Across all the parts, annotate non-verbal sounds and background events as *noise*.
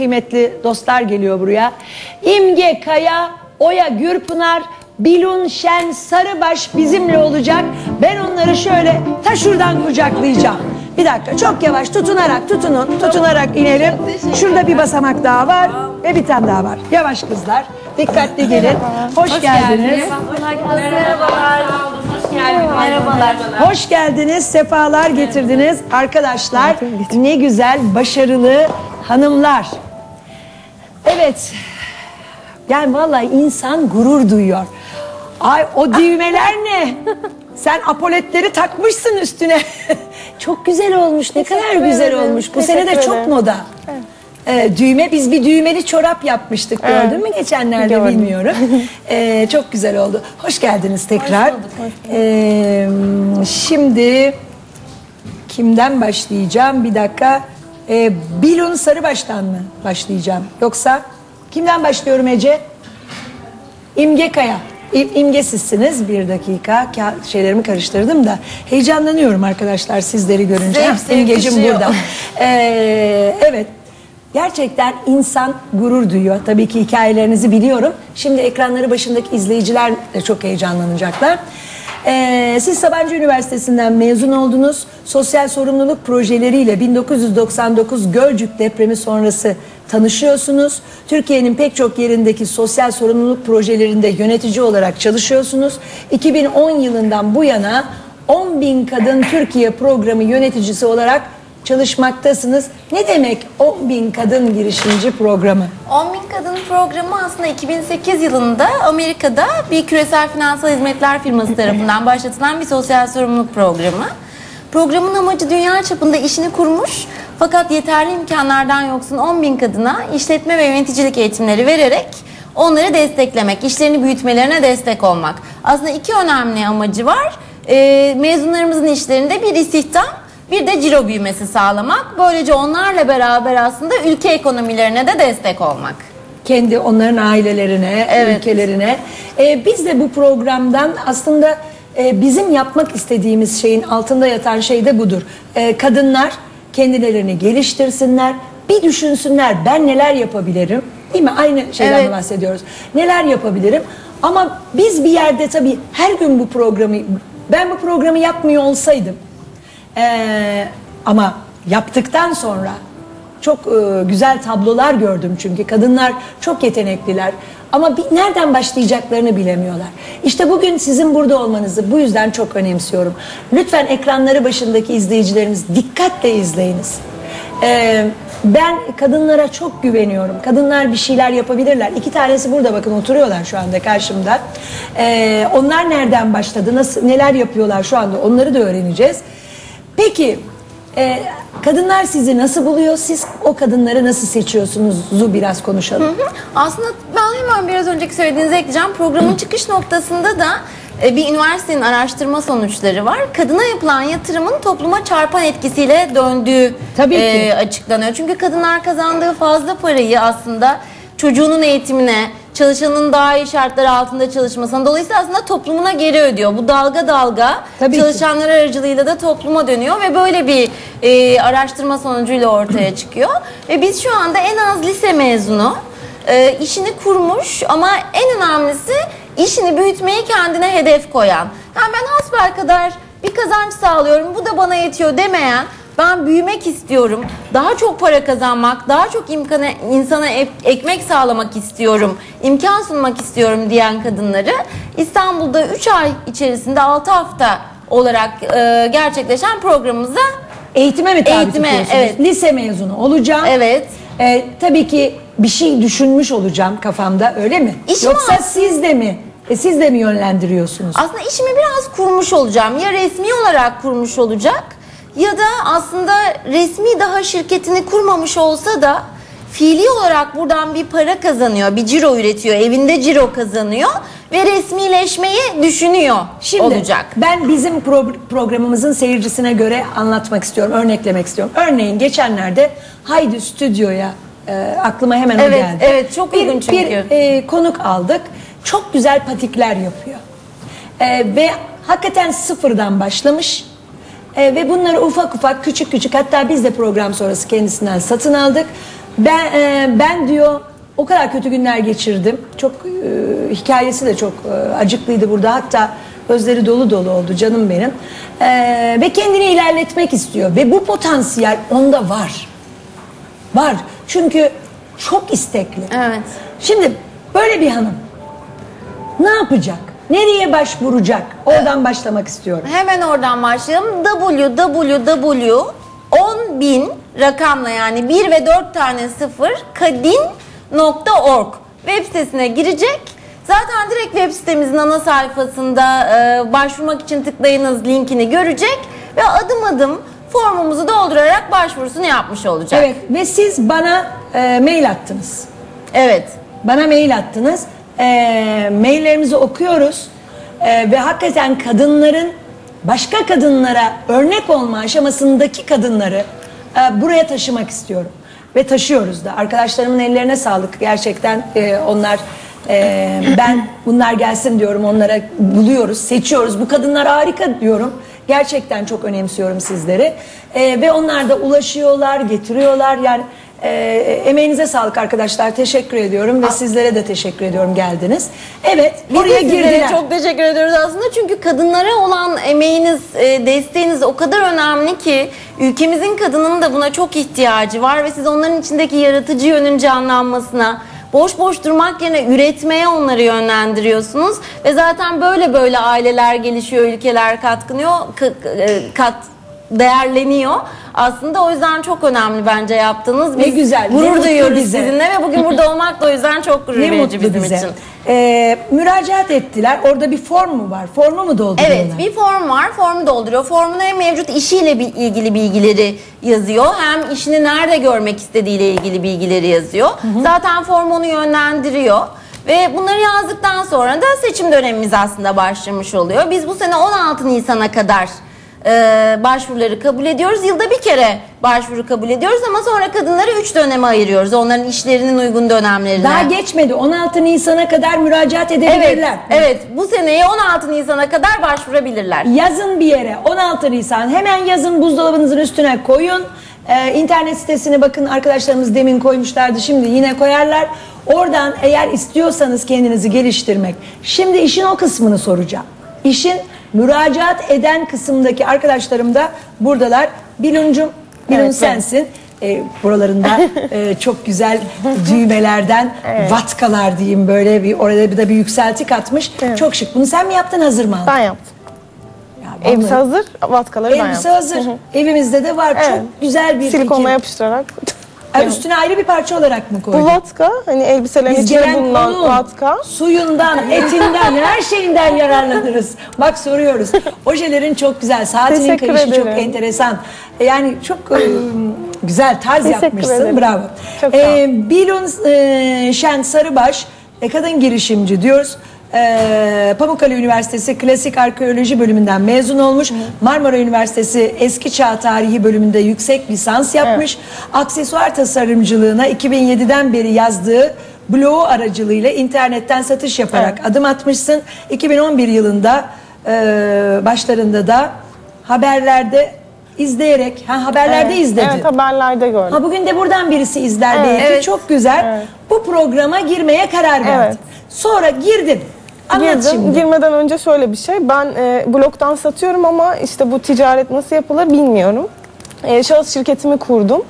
kıymetli dostlar geliyor buraya. İmge Kaya, Oya Gürpınar, Bilun Şen Sarıbaş bizimle olacak. Ben onları şöyle ta şuradan kucaklayacağım. Bir dakika çok yavaş tutunarak tutunun tutunarak inelim. Şurada bir basamak daha var ve bir tane daha var. Yavaş kızlar dikkatli gelin. Hoş, geldiniz. Merhabalar. Hoş geldiniz. Merhabalar. Hoş geldiniz, sefalar getirdiniz. Arkadaşlar ne güzel, başarılı hanımlar. Evet, yani vallahi insan gurur duyuyor. Ay o düğmeler ne? *laughs* Sen apoletleri takmışsın üstüne. *laughs* çok güzel olmuş, ne kadar güzel ederim, olmuş. Bu sene de teşekkür çok ederim. moda. Ee, düğme biz bir düğmeli çorap yapmıştık gördün mü geçenlerde Gördüm. bilmiyorum. *laughs* Ee, çok güzel oldu. Hoş geldiniz tekrar. Bulduk, hoş bulduk. Ee, şimdi kimden başlayacağım? Bir dakika. Ee, Bilun Sarıbaş'tan mı başlayacağım? Yoksa kimden başlıyorum Ece? İmge Kaya. İm, İmge sizsiniz. Bir dakika. Ka- şeylerimi karıştırdım da. Heyecanlanıyorum arkadaşlar sizleri görünce. İmgeciğim yakışıyor. burada. *laughs* Ee, evet. Gerçekten insan gurur duyuyor. Tabii ki hikayelerinizi biliyorum. Şimdi ekranları başındaki izleyiciler de çok heyecanlanacaklar. Ee, siz Sabancı Üniversitesi'nden mezun oldunuz. Sosyal sorumluluk projeleriyle 1999 Gölcük depremi sonrası tanışıyorsunuz. Türkiye'nin pek çok yerindeki sosyal sorumluluk projelerinde yönetici olarak çalışıyorsunuz. 2010 yılından bu yana 10 bin kadın Türkiye programı yöneticisi olarak çalışmaktasınız. Ne demek 10 bin kadın girişimci programı? 10 bin kadın programı aslında 2008 yılında Amerika'da bir küresel finansal hizmetler firması tarafından başlatılan bir sosyal sorumluluk programı. Programın amacı dünya çapında işini kurmuş fakat yeterli imkanlardan yoksun 10 bin kadına işletme ve yöneticilik eğitimleri vererek onları desteklemek, işlerini büyütmelerine destek olmak. Aslında iki önemli amacı var. Ee, mezunlarımızın işlerinde bir istihdam bir de ciro büyümesi sağlamak. Böylece onlarla beraber aslında ülke ekonomilerine de destek olmak. kendi onların ailelerine, Evet. ülkelerine. Ee, biz de bu programdan aslında e, bizim yapmak istediğimiz şeyin altında yatan şey de budur. Ee, kadınlar kendilerini geliştirsinler, bir düşünsünler ben neler yapabilirim. Değil mi? Aynı şeyden Evet. bahsediyoruz. Neler yapabilirim? Ama biz bir yerde tabii her gün bu programı ben bu programı yapmıyor olsaydım ee, ama yaptıktan sonra çok e, güzel tablolar gördüm çünkü kadınlar çok yetenekliler ama bir, nereden başlayacaklarını bilemiyorlar. İşte bugün sizin burada olmanızı bu yüzden çok önemsiyorum. Lütfen ekranları başındaki izleyicilerimiz dikkatle izleyiniz. Ee, ben kadınlara çok güveniyorum. Kadınlar bir şeyler yapabilirler. İki tanesi burada bakın oturuyorlar şu anda karşımda. Ee, onlar nereden başladı, nasıl neler yapıyorlar şu anda onları da öğreneceğiz. Peki e, kadınlar sizi nasıl buluyor? Siz o kadınları nasıl seçiyorsunuzu biraz konuşalım. Aslında ben hemen biraz önceki söylediğinize ekleyeceğim. Programın çıkış noktasında da e, bir üniversitenin araştırma sonuçları var. Kadına yapılan yatırımın topluma çarpan etkisiyle döndüğü Tabii ki. e, açıklanıyor. Çünkü kadınlar kazandığı fazla parayı aslında çocuğunun eğitimine, çalışanın daha iyi şartlar altında çalışmasına dolayısıyla aslında toplumuna geri ödüyor. Bu dalga dalga Tabii ki. çalışanlar aracılığıyla da topluma dönüyor ve böyle bir e, araştırma sonucuyla ortaya çıkıyor. Ve biz şu anda en az lise mezunu e, işini kurmuş ama en önemlisi işini büyütmeyi kendine hedef koyan. Yani ben hasbel kadar bir kazanç sağlıyorum bu da bana yetiyor demeyen ben büyümek istiyorum. Daha çok para kazanmak, daha çok imkana, insana ek- ekmek sağlamak istiyorum. imkan sunmak istiyorum diyen kadınları İstanbul'da 3 ay içerisinde 6 hafta olarak e, gerçekleşen programımıza Eğitime mi tabi Eğitime, tutuyorsunuz? evet. Lise mezunu olacağım. Evet. E, tabii ki bir şey düşünmüş olacağım kafamda öyle mi? İşim Yoksa aslında- siz de mi? E, siz de mi yönlendiriyorsunuz? aslında işimi biraz kurmuş olacağım. Ya resmi olarak kurmuş olacak ya da aslında resmi daha şirketini kurmamış olsa da fiili olarak buradan bir para kazanıyor, bir ciro üretiyor, evinde ciro kazanıyor ve resmileşmeyi düşünüyor Şimdi olacak. ben bizim pro- programımızın seyircisine göre anlatmak istiyorum, örneklemek istiyorum. Örneğin geçenlerde Haydi Stüdyo'ya e, aklıma hemen o Evet, geldi. evet, çok uygun çünkü. Bir e, konuk aldık. Çok güzel patikler yapıyor. E, ve hakikaten sıfırdan başlamış. E, ve bunları ufak ufak küçük küçük hatta biz de program sonrası kendisinden satın aldık. Ben e, ben diyor o kadar kötü günler geçirdim. Çok e, hikayesi de çok e, acıklıydı burada. Hatta gözleri dolu dolu oldu canım benim. E, ve kendini ilerletmek istiyor ve bu potansiyel onda var. Var. Çünkü çok istekli. Evet. Şimdi böyle bir hanım ne yapacak? Nereye başvuracak? Oradan başlamak istiyorum. Hemen oradan başlayalım. www 10 bin rakamla yani 1 ve 4 tane sıfır kadin.org web sitesine girecek. Zaten direkt web sitemizin ana sayfasında e, başvurmak için tıklayınız linkini görecek ve adım adım formumuzu doldurarak başvurusunu yapmış olacak. Evet ve siz bana e, mail attınız. Evet. Bana mail attınız. E, maillerimizi okuyoruz. E, ve hakikaten kadınların başka kadınlara örnek olma aşamasındaki kadınları e, buraya taşımak istiyorum. Ve taşıyoruz da. Arkadaşlarımın ellerine sağlık. Gerçekten e, onlar e, ben bunlar gelsin diyorum onlara buluyoruz, seçiyoruz. Bu kadınlar harika diyorum. Gerçekten çok önemsiyorum sizleri. E, ve onlar da ulaşıyorlar, getiriyorlar. Yani e, emeğinize sağlık arkadaşlar. Teşekkür ediyorum ve sizlere de teşekkür ediyorum geldiniz. Evet, sizlere girdiler. çok teşekkür ediyoruz aslında çünkü kadınlara olan emeğiniz, e, desteğiniz o kadar önemli ki ülkemizin kadının da buna çok ihtiyacı var ve siz onların içindeki yaratıcı yönün canlanmasına, boş boş durmak yerine üretmeye onları yönlendiriyorsunuz ve zaten böyle böyle aileler gelişiyor, ülkeler katkınıyor, e, kat değerleniyor. Aslında o yüzden çok önemli bence yaptığınız. Ne Biz güzel, ne Gurur mutlu duyuyoruz bize. sizinle ve bugün burada olmak da o yüzden çok gurur Ne verici bizim bize. için. Ee, müracaat ettiler. Orada bir form mu var? Formu mu dolduruyorlar? Evet bir form var. Formu dolduruyor. Formun hem mevcut işiyle ilgili bilgileri yazıyor. Hem işini nerede görmek istediğiyle ilgili bilgileri yazıyor. Zaten form onu yönlendiriyor. Ve bunları yazdıktan sonra da seçim dönemimiz aslında başlamış oluyor. Biz bu sene 16 Nisan'a kadar e, başvuruları kabul ediyoruz. Yılda bir kere başvuru kabul ediyoruz ama sonra kadınları 3 döneme ayırıyoruz. Onların işlerinin uygun dönemlerine. Daha geçmedi. 16 Nisan'a kadar müracaat Evet, edebilirler. evet. Bu seneye 16 Nisan'a kadar başvurabilirler. Yazın bir yere 16 Nisan hemen yazın buzdolabınızın üstüne koyun. Ee, internet sitesine bakın arkadaşlarımız demin koymuşlardı şimdi yine koyarlar. Oradan eğer istiyorsanız kendinizi geliştirmek. Şimdi işin o kısmını soracağım. İşin müracaat eden kısımdaki arkadaşlarım da buradalar. Biluncum, Bilun Evet, ben. sensin. Ee, buralarında e, çok güzel *laughs* düğmelerden vatkalar diyeyim böyle bir orada bir de bir yükselti katmış. Çok şık. Bunu sen mi yaptın hazır mı aldın? Ben yaptım. Ya Elbise hazır, vatkaları ben Elbise yaptım. hazır. Evimizde de var. Evet. Çok güzel bir Silikonla fikir. yapıştırarak. Ha, üstüne ayrı bir parça olarak mı Bu koydun? vatka, hani elbiselerin Biz içinde bulunan konuğun vatka. suyundan, etinden, her şeyinden yararlanırız. Bak soruyoruz. Ojelerin çok güzel. Saatinin Teşekkür kayışı çok ederim. enteresan. Yani çok e, güzel tarz Teşekkür yapmışsın. ederim. Bravo. Çok. Ee, Bilun e, Şen Sarıbaş, e, kadın girişimci diyoruz. Ee, Pamukkale Üniversitesi Klasik Arkeoloji bölümünden mezun olmuş. Marmara Üniversitesi Eski Çağ Tarihi bölümünde yüksek lisans yapmış. Aksesuar tasarımcılığına 2007'den beri yazdığı blogu aracılığıyla internetten satış yaparak adım atmışsın. 2011 yılında e, başlarında da haberlerde izleyerek, ha haberlerde Evet, izledin. Evet, haberlerde gördüm. Ha bugün de buradan birisi izler Evet. belki. Evet. Çok güzel. Evet. Bu programa girmeye karar verdin. Evet. Sonra girdin. Anlat Girdim. Girmeden önce şöyle bir şey. Ben e, blogdan satıyorum ama işte bu ticaret nasıl yapılır bilmiyorum. E, şahıs şirketimi kurdum.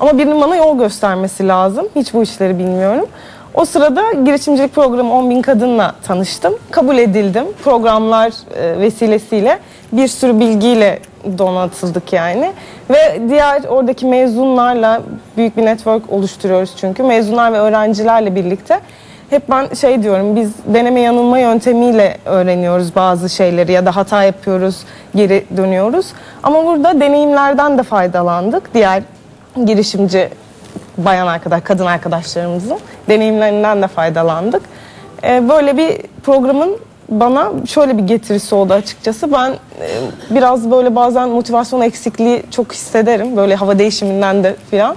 Ama birinin bana yol göstermesi lazım. Hiç bu işleri bilmiyorum. O sırada girişimcilik programı 10 bin kadınla tanıştım. Kabul edildim. Programlar e, vesilesiyle bir sürü bilgiyle donatıldık yani. Ve diğer oradaki mezunlarla büyük bir network oluşturuyoruz çünkü. Mezunlar ve öğrencilerle birlikte hep ben şey diyorum biz deneme yanılma yöntemiyle öğreniyoruz bazı şeyleri ya da hata yapıyoruz geri dönüyoruz. Ama burada deneyimlerden de faydalandık. Diğer girişimci bayan arkadaş, kadın arkadaşlarımızın deneyimlerinden de faydalandık. Ee, böyle bir programın bana şöyle bir getirisi oldu açıkçası. Ben e, biraz böyle bazen motivasyon eksikliği çok hissederim. Böyle hava değişiminden de filan.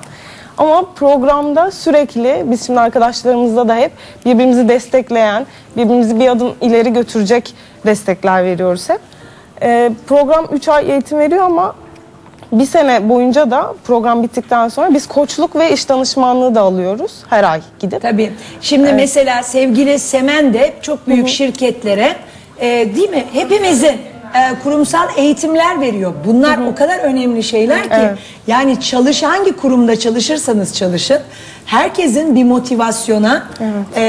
Ama programda sürekli biz şimdi arkadaşlarımızla da hep birbirimizi destekleyen, birbirimizi bir adım ileri götürecek destekler veriyoruz hep. Ee, program 3 ay eğitim veriyor ama bir sene boyunca da program bittikten sonra biz koçluk ve iş danışmanlığı da alıyoruz her ay gidip. Tabii. Şimdi mesela sevgili Semen de çok büyük şirketlere e, değil mi? Hepimizin e, kurumsal eğitimler veriyor. Bunlar o kadar önemli şeyler ki Evet. yani çalış hangi kurumda çalışırsanız çalışın herkesin bir motivasyona e,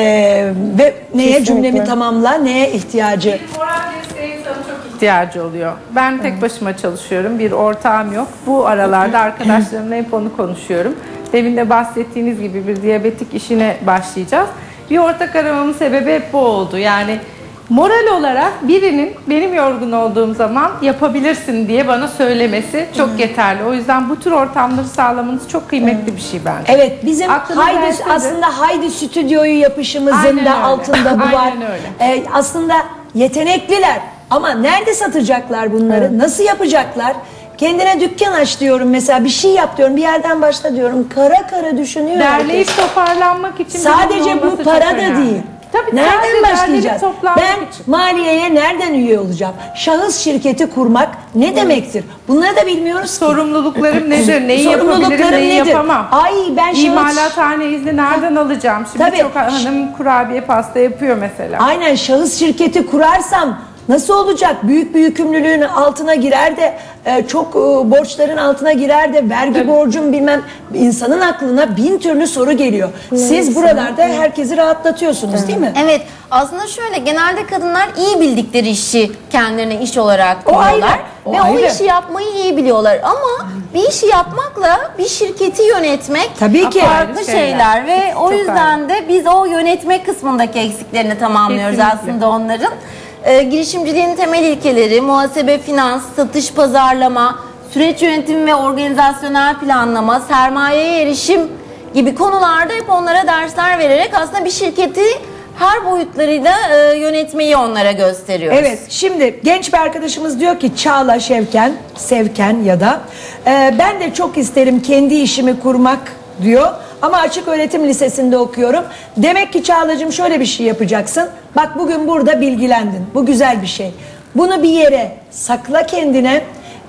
ve neye Kesinlikle. cümlemi tamamla neye ihtiyacı Moral desteği sana çok ihtiyacı oluyor. Ben tek başıma çalışıyorum. Bir ortağım yok. Bu aralarda arkadaşlarımla hep onu konuşuyorum. Demin de bahsettiğiniz gibi bir diyabetik işine başlayacağız. Bir ortak aramamın sebebi hep bu oldu. Yani moral olarak birinin benim yorgun olduğum zaman yapabilirsin diye bana söylemesi çok yeterli. O yüzden bu tür ortamları sağlamanız çok kıymetli bir şey bence. Evet bizim Aklına Haydi gelse de- aslında Haydi stüdyoyu yapışımızın Aynen da öyle. altında bu var. Aynen öyle. Ee, aslında yetenekliler ama nerede satacaklar bunları? Nasıl yapacaklar? Kendine dükkan aç diyorum mesela bir şey yap diyorum bir yerden başla diyorum. Kara kara düşünüyor. Derleyip herkes. toparlanmak için Sadece bu olması para da önemli. değil. Tabii nereden başlayacağız? Ben için. maliyeye nereden üye olacağım? Şahıs şirketi kurmak ne demektir? Bunları da bilmiyoruz ki. Sorumluluklarım nedir? Neyi Sorumluluklarım yapabilirim, neyi nedir? yapamam? Ay ben şahıs... İmalathane izni nereden alacağım? Şimdi Tabii. çok hanım kurabiye pasta yapıyor mesela. Aynen şahıs şirketi kurarsam nasıl olacak? Büyük bir yükümlülüğün altına girer de e, çok e, borçların altına girer de vergi borcum bilmem insanın aklına bin türlü soru geliyor. Siz buralarda herkesi rahatlatıyorsunuz değil mi? Evet aslında şöyle genelde kadınlar iyi bildikleri işi kendilerine iş olarak O ayrı, koyuyorlar. o Ve o ayrı. işi yapmayı iyi biliyorlar ama bir işi yapmakla bir şirketi yönetmek Tabii ki. farklı Ayrı şeyler. şeyler. ve o Çok yüzden de biz o yönetme kısmındaki eksiklerini tamamlıyoruz Kesinlikle. aslında onların. Ee, girişimciliğin temel ilkeleri, muhasebe, finans, satış, pazarlama, süreç yönetimi ve organizasyonel planlama, sermayeye erişim gibi konularda hep onlara dersler vererek aslında bir şirketi her boyutlarıyla e, yönetmeyi onlara gösteriyoruz. Evet şimdi genç bir arkadaşımız diyor ki Çağla Şevken, Sevken ya da e, ben de çok isterim kendi işimi kurmak diyor. Ama açık öğretim lisesinde okuyorum. Demek ki Çağla'cığım şöyle bir şey yapacaksın. Bak bugün burada bilgilendin. Bu güzel bir şey. Bunu bir yere sakla kendine.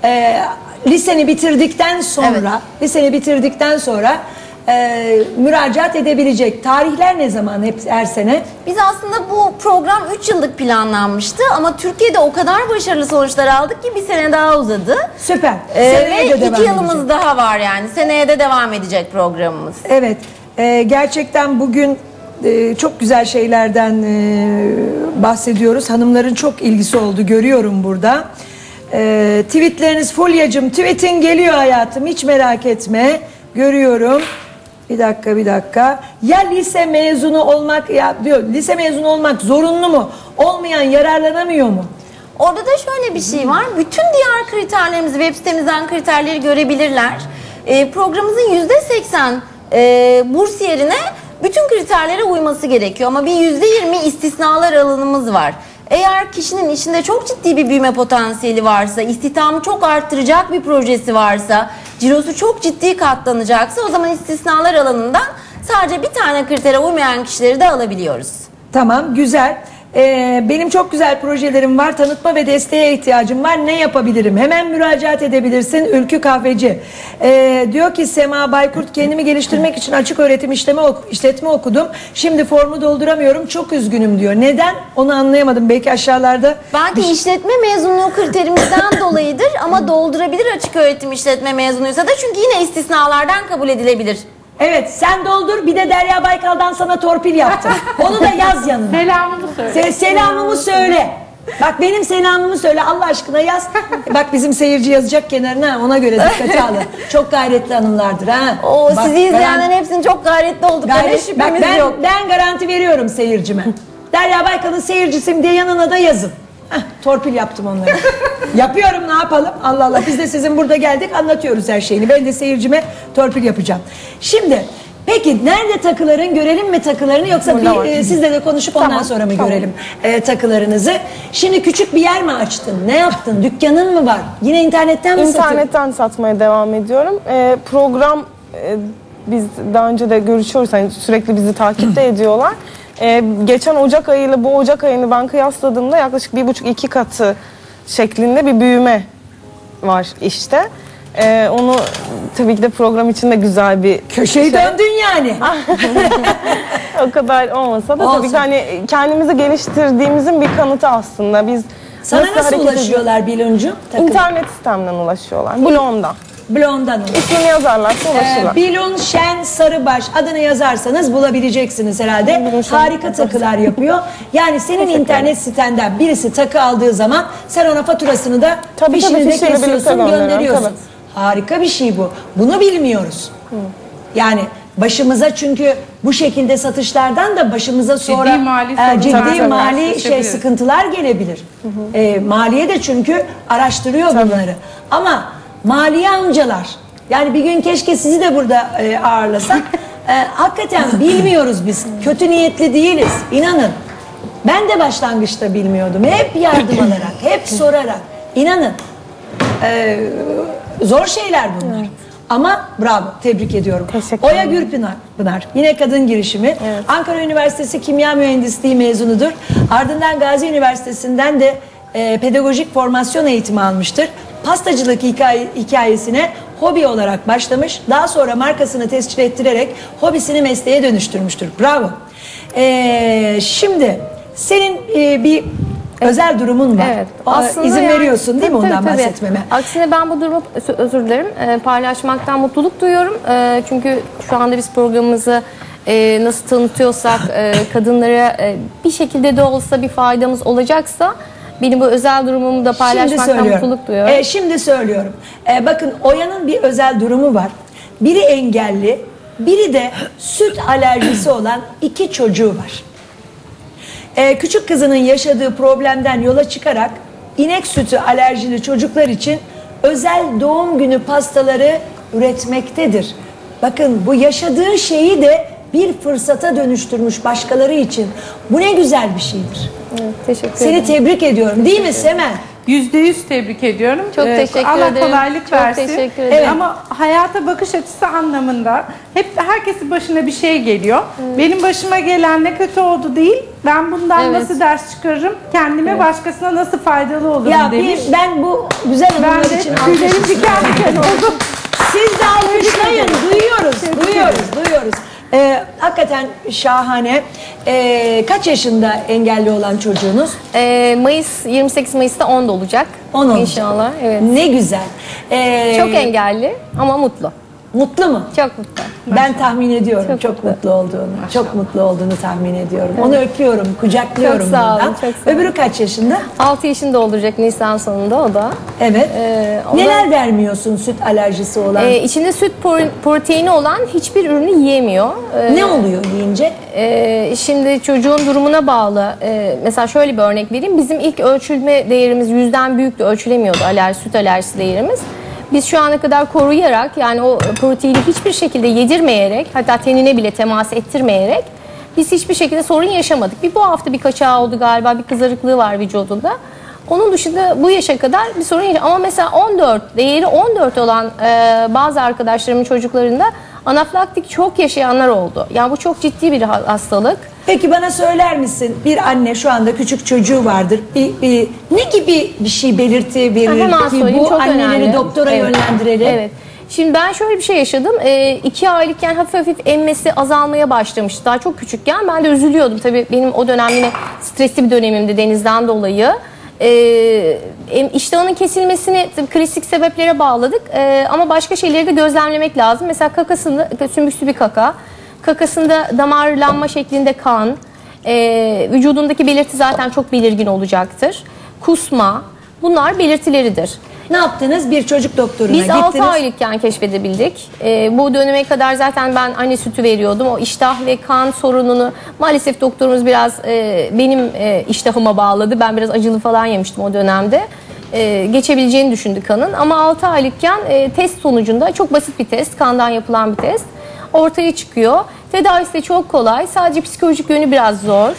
E, liseni bitirdikten sonra, Evet. liseni bitirdikten sonra e, müracaat edebilecek. Tarihler ne zaman hep her sene? Biz aslında bu program 3 yıllık planlanmıştı ama Türkiye'de o kadar başarılı sonuçlar aldık ki bir sene daha uzadı. Süper. Ee, Seneye ve de devam iki yılımız edecek. daha var yani. Seneye de devam edecek programımız. Evet, e, gerçekten bugün e, çok güzel şeylerden e, bahsediyoruz. Hanımların çok ilgisi oldu, görüyorum burada. E, tweetleriniz Fulya'cığım, tweetin geliyor hayatım, hiç merak etme. Görüyorum. Bir dakika, bir dakika. Ya lise mezunu olmak, ya diyor, lise mezunu olmak zorunlu mu? Olmayan yararlanamıyor mu? Orada da şöyle bir şey var. Bütün diğer kriterlerimizi web sitemizden kriterleri görebilirler. Ee, programımızın yüzde seksen e, burs yerine bütün kriterlere uyması gerekiyor. Ama bir yüzde yirmi istisnalar alanımız var. Eğer kişinin içinde çok ciddi bir büyüme potansiyeli varsa, istihdamı çok arttıracak bir projesi varsa, cirosu çok ciddi katlanacaksa o zaman istisnalar alanından sadece bir tane kritere uymayan kişileri de alabiliyoruz. Tamam güzel. Ee, benim çok güzel projelerim var. Tanıtma ve desteğe ihtiyacım var. Ne yapabilirim? Hemen müracaat edebilirsin. Ülkü Kahveci. Ee, diyor ki Sema Baykurt kendimi geliştirmek için açık öğretim işleme, ok- işletme okudum. Şimdi formu dolduramıyorum. Çok üzgünüm diyor. Neden? Onu anlayamadım. Belki aşağılarda. Belki işletme mezunluğu kriterimizden *laughs* dolayıdır ama doldurabilir açık öğretim işletme mezunuysa da çünkü yine istisnalardan kabul edilebilir. Evet sen doldur. Bir de Derya Baykal'dan sana torpil yaptım. *laughs* Onu da yaz yanına. Selamını söyle. Se- selamımı söyle. Bak benim selamımı söyle Allah aşkına yaz. *laughs* Bak bizim seyirci yazacak kenarına ona göre dikkate alın. *laughs* Çok gayretli hanımlardır ha. O Bak, sizi izleyenlerin hepsinin çok gayretli olduklarına gayret, bak şüphemiz ben, yok. ben garanti veriyorum seyircime. Derya Baykal'ın seyircisiyim diye yanına da yazın. Heh, torpil yaptım onları. *laughs* Yapıyorum ne yapalım? Allah Allah biz de sizin burada geldik anlatıyoruz her şeyini. Ben de seyircime torpil yapacağım. Şimdi peki nerede takıların görelim mi takılarını yoksa Burada bir, e, sizle de konuşup ondan Tamam, sonra mı tamam. görelim e, takılarınızı? Şimdi küçük bir yer mi açtın? Ne yaptın? Dükkanın mı var? Yine internetten mi satıyorsun? İnternetten satmaya devam ediyorum. Ee, program e, biz daha önce de görüşüyoruz hani sürekli bizi takipte *clears throat* ediyorlar. Ee, geçen Ocak ayıyla bu Ocak ayını ben kıyasladığımda yaklaşık bir buçuk iki katı şeklinde bir büyüme var işte. Ee, onu tabii ki de program için de güzel bir Köşeyi şey. döndün yani. *laughs* o kadar olmasa da Olsun. tabii ki hani kendimizi geliştirdiğimizin bir kanıtı aslında. Biz Sana nasıl, hareket ediyoruz? ulaşıyorlar Biluncu? Takım. İnternet sistemden ulaşıyorlar. Blog'dan. Blondan ulaşıyorlar. İsmini yazarlarsa ulaşırlar. Ee, Bilun Şen Sarıbaş adını yazarsanız bulabileceksiniz herhalde. Bilun Şen. Harika takılar yapıyor. Yani senin internet sitenden birisi takı aldığı zaman sen ona faturasını da Tabii, fişini tabii, de birlikte kesiyorsun gönderiyorum, gönderiyorsun. tabii. Harika bir şey bu. Bunu bilmiyoruz. Yani başımıza çünkü bu şekilde satışlardan da başımıza sonra mali e, ciddi tabii, mali şey sıkıntılar gelebilir. E, maliye de çünkü araştırıyor bunları. Ama maliye amcalar yani bir gün keşke sizi de burada e, ağırlasak. *laughs* E, hakikaten bilmiyoruz biz. Kötü niyetli değiliz. İnanın. Ben de başlangıçta bilmiyordum. Hep yardım alarak, hep sorarak. İnanın. E, zor şeyler bunlar. Ama bravo, tebrik ediyorum. Teşekkür Oya Gürpınar, Pınar, yine kadın girişimi. Ankara Üniversitesi Kimya Mühendisliği mezunudur. Ardından Gazi Üniversitesi'nden de e, pedagojik formasyon eğitimi almıştır. Pastacılık hikaye, hikayesine hobi olarak başlamış. Daha sonra markasını tescil ettirerek hobisini mesleğe dönüştürmüştür. Bravo. E, şimdi senin e, bir özel durumun var. Evet. O, izin yani- veriyorsun değil mi Tabii, ondan tabii, bahsetmeme? Aksine ben bu durumu özür dilerim e, paylaşmaktan mutluluk duyuyorum. E, çünkü şu anda biz programımızı e, nasıl tanıtıyorsak e, kadınlara e, bir şekilde de olsa bir faydamız olacaksa benim bu özel durumumu da paylaşmaktan mutluluk duyuyorum. E, şimdi söylüyorum. E, bakın Oya'nın bir özel durumu var. Biri engelli, biri de süt alerjisi olan iki çocuğu var. E, küçük kızının yaşadığı problemden yola çıkarak inek sütü alerjili çocuklar için özel doğum günü pastaları üretmektedir. Bakın bu yaşadığı şeyi de bir fırsata dönüştürmüş başkaları için. Bu ne güzel bir şeydir. Evet, teşekkür Seni ederim. tebrik ediyorum. Değil mi Semen? Yüzde yüz tebrik ediyorum. Çok Ee, teşekkür Allah ederim. kolaylık Çok versin. teşekkür ederim. Ama hayata bakış açısı anlamında hep herkesin başına bir şey geliyor. Benim başıma gelen ne kötü oldu değil. Ben bundan Evet. nasıl ders çıkarırım? Kendime başkasına nasıl faydalı olurum Ya demiş. bir, ben bu güzel ben anılar de için tüylerim alkış diken istiyorum. diken *laughs* oldu. Siz de alkışlayın. Duyuyoruz, duyuyoruz, duyuyoruz. Ee, hakikaten şahane. Ee, kaç yaşında engelli olan çocuğunuz? E, Mayıs 28 Mayıs'ta 10 olacak. 10 olacak. İnşallah. Evet. Ne güzel. Ee, Çok engelli ama mutlu. Mutlu mu? Çok mutlu. Ben tahmin ediyorum çok, Çok mutlu. olduğunu. Çok mutlu olduğunu tahmin ediyorum. Onu öpüyorum, kucaklıyorum Çok sağ olun, buradan. çok sağ olun. Öbürü kaç yaşında? 6 yaşında olacak Nisan sonunda o da. Evet. Ee, o da- Neler vermiyorsun süt alerjisi olan? Ee, içinde süt pro- proteini olan hiçbir ürünü yiyemiyor. Ee, ne oluyor yiyince? e, şimdi çocuğun durumuna bağlı. Ee, mesela şöyle bir örnek vereyim. Bizim ilk ölçülme değerimiz yüzden büyüktü. Ölçülemiyordu alerji, süt alerjisi değerimiz. Biz şu ana kadar koruyarak yani o proteini hiçbir şekilde yedirmeyerek hatta tenine bile temas ettirmeyerek biz hiçbir şekilde sorun yaşamadık. Bir bu hafta bir kaçağı oldu galiba bir kızarıklığı var vücudunda. Onun dışında bu yaşa kadar bir sorun yok. Ama mesela 14, değeri 14 olan e, bazı arkadaşlarımın çocuklarında anaflaktik çok yaşayanlar oldu. Yani bu çok ciddi bir ha- hastalık. Peki bana söyler misin bir anne şu anda küçük çocuğu vardır. Bir, bir- ne gibi bir şey belirti verir ki bu anneleri önemli. doktora Evet. yönlendirelim? Evet. Şimdi ben şöyle bir şey yaşadım. Ee, iki aylıkken hafif hafif emmesi azalmaya başlamıştı. Daha çok küçükken ben de üzülüyordum. Tabii benim o dönem yine stresli bir dönemimdi denizden dolayı. Em- iştahının kesilmesini klasik sebeplere bağladık. Ee, ama başka şeyleri de gözlemlemek lazım. Mesela kakasında sümüksü bir kaka. Kakasında damarlanma şeklinde kan. Ee, vücudundaki belirti zaten çok belirgin olacaktır. Kusma. Bunlar belirtileridir. Ne yaptınız? Bir çocuk doktoruna Biz 6 gittiniz. aylıkken keşfedebildik. Ee, bu döneme kadar zaten ben anne sütü veriyordum. O iştah ve kan sorununu maalesef doktorumuz biraz e, benim e, iştahıma bağladı. Ben biraz acılı falan yemiştim o dönemde. E, geçebileceğini düşündü kanın. Ama 6 aylıkken e, test sonucunda çok basit bir test, kandan yapılan bir test ortaya çıkıyor. Tedavisi de çok kolay. Sadece psikolojik yönü biraz zor.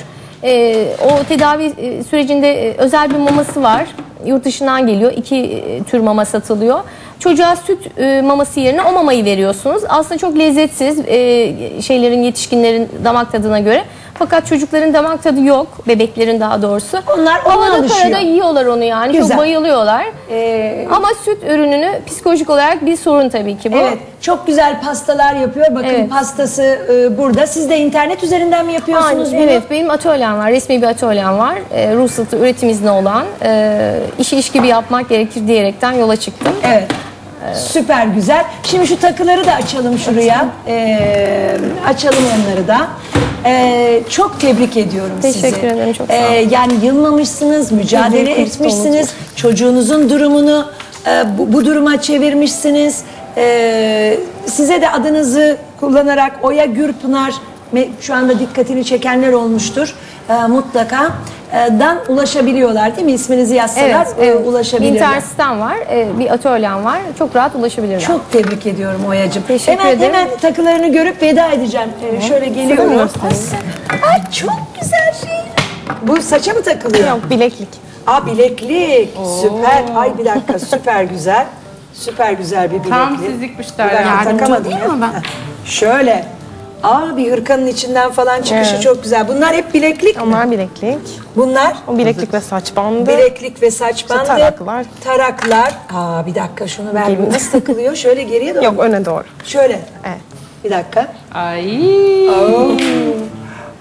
E, o tedavi e, sürecinde e, özel bir maması var. Yurt dışından geliyor. İki e, tür mama satılıyor. Çocuğa süt e, maması yerine o mamayı veriyorsunuz. Aslında çok lezzetsiz e, şeylerin yetişkinlerin damak tadına göre. Fakat çocukların damak tadı yok. Bebeklerin daha doğrusu. Onlar ona Havada alışıyor. karada yiyorlar onu yani. Güzel. Çok bayılıyorlar. Ee, Ama süt ürününü psikolojik olarak bir sorun tabii ki bu. Evet, çok güzel pastalar yapıyor. Bakın Evet. pastası e, burada. Siz de internet üzerinden mi yapıyorsunuz Aynen, bunu? evet benim atölyem var. Resmi bir atölyem var. E, ruhsatı üretim izni olan. E, işi iş gibi yapmak gerekir diyerekten yola çıktım. Evet. Süper güzel. Şimdi şu takıları da açalım şuraya. Ee, açalım onları da. Ee, çok tebrik ediyorum sizi. Teşekkür ederim, çok sağ olun. Ee, yani yılmamışsınız, mücadele Büyük etmişsiniz. Çocuğunuzun durumunu e, bu, bu duruma çevirmişsiniz. Ee, size de adınızı kullanarak Oya Gürpınar şu anda dikkatini çekenler olmuştur. Ee, mutlaka e, dan ulaşabiliyorlar değil mi? İsminizi yazsalar Evet, e, evet. ulaşabilirler. İnternet sitem var, e, bir atölyem var. Çok rahat ulaşabilirler. Çok tebrik ediyorum Oya'cığım. Teşekkür hemen, ederim. Hemen takılarını görüp veda edeceğim. Ee, şöyle geliyorum. Ay çok güzel şey. Bu saça mı takılıyor? Yok bileklik. Aa bileklik. Süper. Ay bir dakika süper güzel. Süper güzel bir bileklik. Tam sizlikmiş Bir Derya. dakika, Yardımcı takamadım olayım ya. mı ben? Şöyle. Aa bir hırkanın içinden falan çıkışı Evet. çok güzel. Bunlar hep bileklik mi? Onlar bileklik. Bunlar O bileklik ve saç bandı. bileklik ve saç bandı. taraklar. Taraklar. Aa bir dakika şunu ver. Bu Nasıl takılıyor? Şöyle geriye doğru. Yok öne doğru. Şöyle. Evet. Bir dakika. Ay.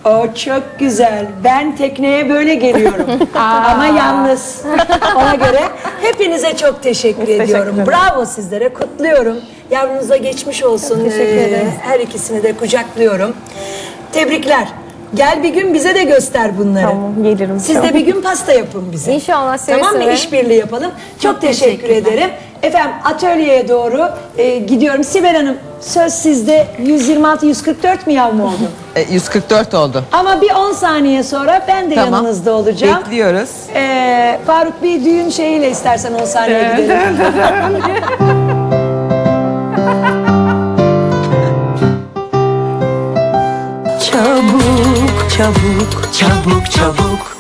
O çok güzel. Ben tekneye böyle geliyorum. *laughs* Ama yalnız. Ona göre hepinize çok teşekkür teşekkür ediyorum. ederiz. Bravo sizlere. Kutluyorum. Yavrunuza geçmiş olsun. Teşekkür Ee, ederiz. Her ikisini de kucaklıyorum. Tebrikler. Gel bir gün bize de göster bunları. Tamam, gelirim. Siz de bir gün pasta yapın bize. İnşallah, seve Tamam mı? seve. İşbirliği yapalım. Çok, teşekkür ederim. Efendim atölyeye doğru e, gidiyorum. Sibel Hanım söz sizde 126-144 mi yav mı oldu? E, 144 oldu. Ama bir 10 saniye sonra ben de Tamam. yanınızda olacağım. Bekliyoruz. Ee, Faruk bir düğün şeyiyle istersen 10 saniye gidelim. *laughs* Çabuk çabuk çabuk çabuk